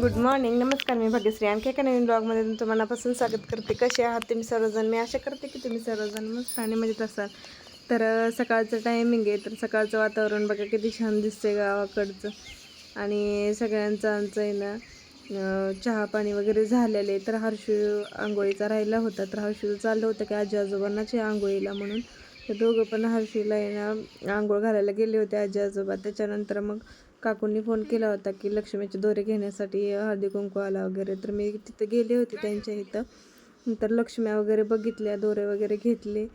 Good morning नमस्कार मी भाग्यश्री. आणखी एका नवीन ब्लॉगमध्ये तुमचं मनापासून स्वागत करते. कसे आहात तुम्ही सर्वजण? मी आशा करते की तुम्ही सर्वजण मस्त आणि मजेत असाल. तर सकाळचं टायमिंग आहे. तर सकाळचं वातावरण बघा किती छान दिसते गावाकडचं. आणि सगळ्यांचं आमचं आहे ना चहा पाणी वगैरे झालेले तर हर्षू आंघोळीचा राहिला होता. तर हर्षू चाललं होतं की आजी आजोबांनाच आहे आंघोळीला म्हणून. तर दोघं पण हर्षीला आहे ना आंघोळ घालायला गेले होते आजी आजोबा. त्याच्यानंतर मग काकूंनी फोन केला होता की लक्ष्मीचे दोरे घेण्यासाठी हळदी कुंकू आला वगैरे. तर मी तिथे गेले होते त्यांच्या इथं. नंतर लक्ष्म्या वगैरे बघितल्या दोरे वगैरे घेतले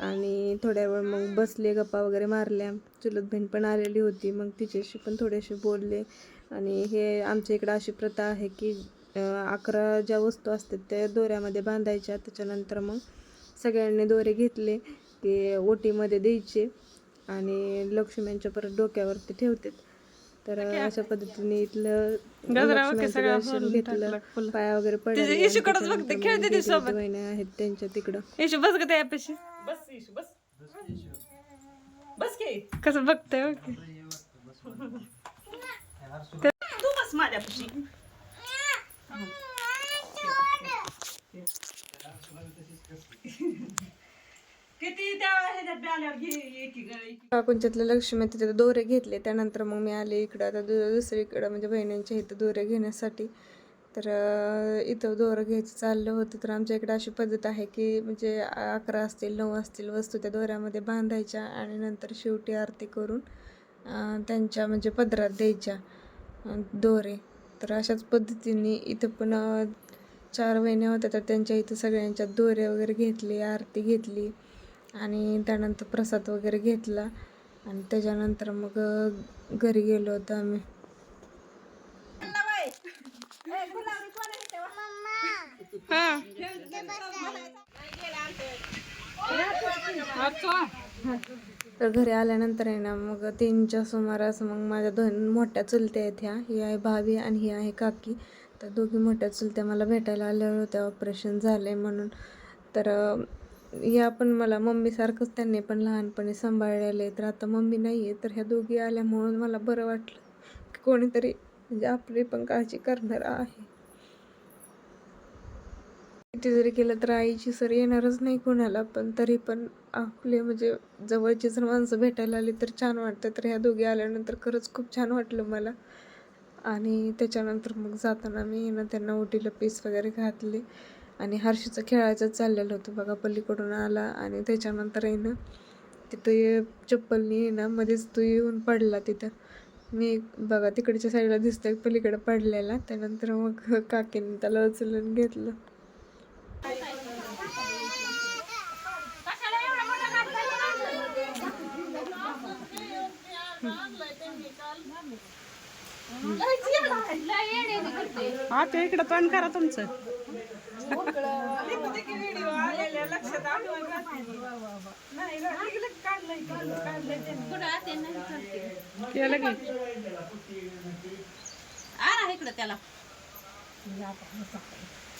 आणि थोड्या वेळ मग बसले गप्पा वगैरे मारल्या. चुलत बहीण पण आलेली होती मग तिच्याशी पण थोडेसे बोलले. आणि हे आमच्या इकडं अशी प्रथा आहे की अकरा ज्या वस्तू असतात त्या दोऱ्यामध्ये बांधायच्या. त्याच्यानंतर मग सगळ्यांनी दोरे घेतले की ओटीमध्ये द्यायचे आणि लक्ष्म्यांच्या परत डोक्यावरती ठेवतात. तर अशा पद्धतीने इथलं दर्शन घेतलं. पाया वगैरे पडले बहिणी आहेत त्यांच्या तिकडं. येशू बस ग त्यापाशी बस इशू बस. बस की. कसं बघतोय बघ की. तू बस माझ्यापाशी किती त्या ह्याच्यात बी आल्यावर घे ये की ग, ये की. काकुंच्यातल्या लक्ष्मी तिथे दोरे घेतले. त्यानंतर मग मी आले इकडं. आता दु दुसरीकडं म्हणजे बहिणींच्या इथं दोरे घेण्यासाठी. तर इथं दोरं घ्यायचं चाललं होतं. तर आमच्या इकडे अशी पद्धत आहे की म्हणजे अकरा असतील नऊ असतील वस्तू त्या दोऱ्यामध्ये बांधायच्या आणि नंतर शेवटी आरती करून त्यांच्या म्हणजे पदरात द्यायच्या दोरे. तर अशाच पद्धतीने इथं पण चार महिने होत्या. तर त्यांच्या इथं सगळ्यांच्या दोरे वगैरे घेतली आरती घेतली. आणि त्यानंतर प्रसाद वगैरे घेतला. आणि त्याच्यानंतर मग घरी गेलो होतो आम्ही. तर घरी आल्यानंतर आहे ना मग तीनच्या सुमारास मग माझ्या दोन मोठ्या चुलत्या आहेत ह्या. ही आहे भाभी आणि ही आहे काकी. तर दोघी मोठ्या चुलत्या मला भेटायला आल्या होत्या. ऑपरेशन झालं आहे म्हणून. तर ह्या पण मला मम्मीसारखंच त्यांनी पण लहानपणी सांभाळलेले आहे. तर आता मम्मी नाही आहे तर ह्या दोघी आल्या म्हणून मला बरं वाटलं की कोणीतरी म्हणजे आपली पण काळजी करणार आहे. किती जरी केलं तर आईची सर येणारच नाही कोणाला पण तरी पण आपले म्हणजे जवळची जर माणसं भेटायला आली तर छान वाटतं. तर ह्या दोघी आल्यानंतर खरंच खूप छान वाटलं मला. आणि त्याच्यानंतर मग जाताना मी ना त्यांना ओटीला पीस वगैरे घातले. आणि हर्षीचं खेळायचं चाललेलं होतं बघा पलीकडून आला आणि त्याच्यानंतर आहे ना तिथं चप्पलनी आहे ना मध्येच तो येऊन पडला तिथं. मी बघा तिकडच्या साईडला दिसतोय पलीकडे पडलेला. त्यानंतर मग काकीने त्याला उचलून घेतलं. हा ते इकडं तोंड करा तुमचं. आलेल्या लक्षात नाही इकडे केलं की इकडं त्याला.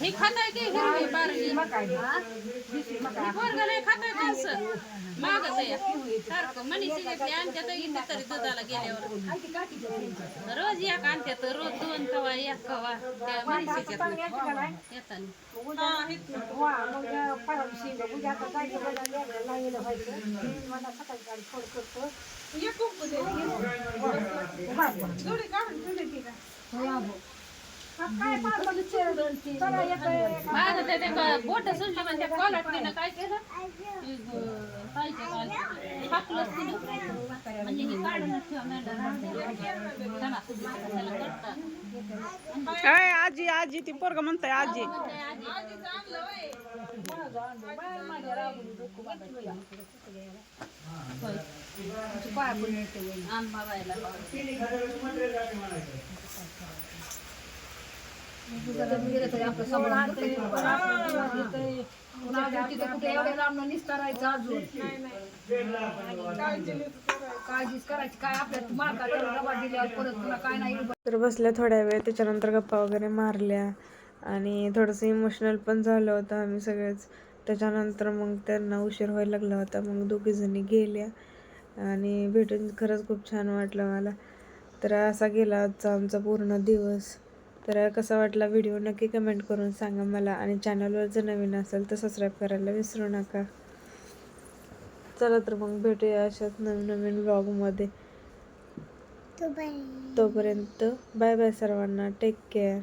हे खाताय की हिरवी बारली पोरगा नाही खाताय त्यांचं मागच आहे सारखं मनीषी घेतली आणत्यात इथे तरी दुधाला गेल्यावर रोज एक आणत्यात रोज दोन कवा एक कवा त्या मनीषीच्यात येताना माझं ते बोट सुटली काय केलं काल हाकलंच तिनं म्हणजे हे काढूनच ठेवा मॅडम आजी आजी ती पोरग म्हणताय आजी. बाबायला तर बसल्या थोड्या वेळ त्याच्यानंतर गप्पा वगैरे मारल्या. आणि थोडंसं इमोशनल पण झालं होतं आम्ही सगळेच. त्याच्यानंतर मग त्यांना उशीर व्हायला लागला होता. मग दोघीजणी गेल्या. आणि भेटून खरंच खूप छान वाटलं मला. तर असा गेला आजचा आमचा पूर्ण दिवस. तर कसा वाटला व्हिडिओ नक्की कमेंट करून सांगा मला आणि चॅनलवर जर नवीन असेल तर सबस्क्राईब करायला विसरू नका. चला तर मग भेटूया अशाच नवीन नवीन ब्लॉगमध्ये तोपर्यंत. बाय बाय सर्वांना. Take care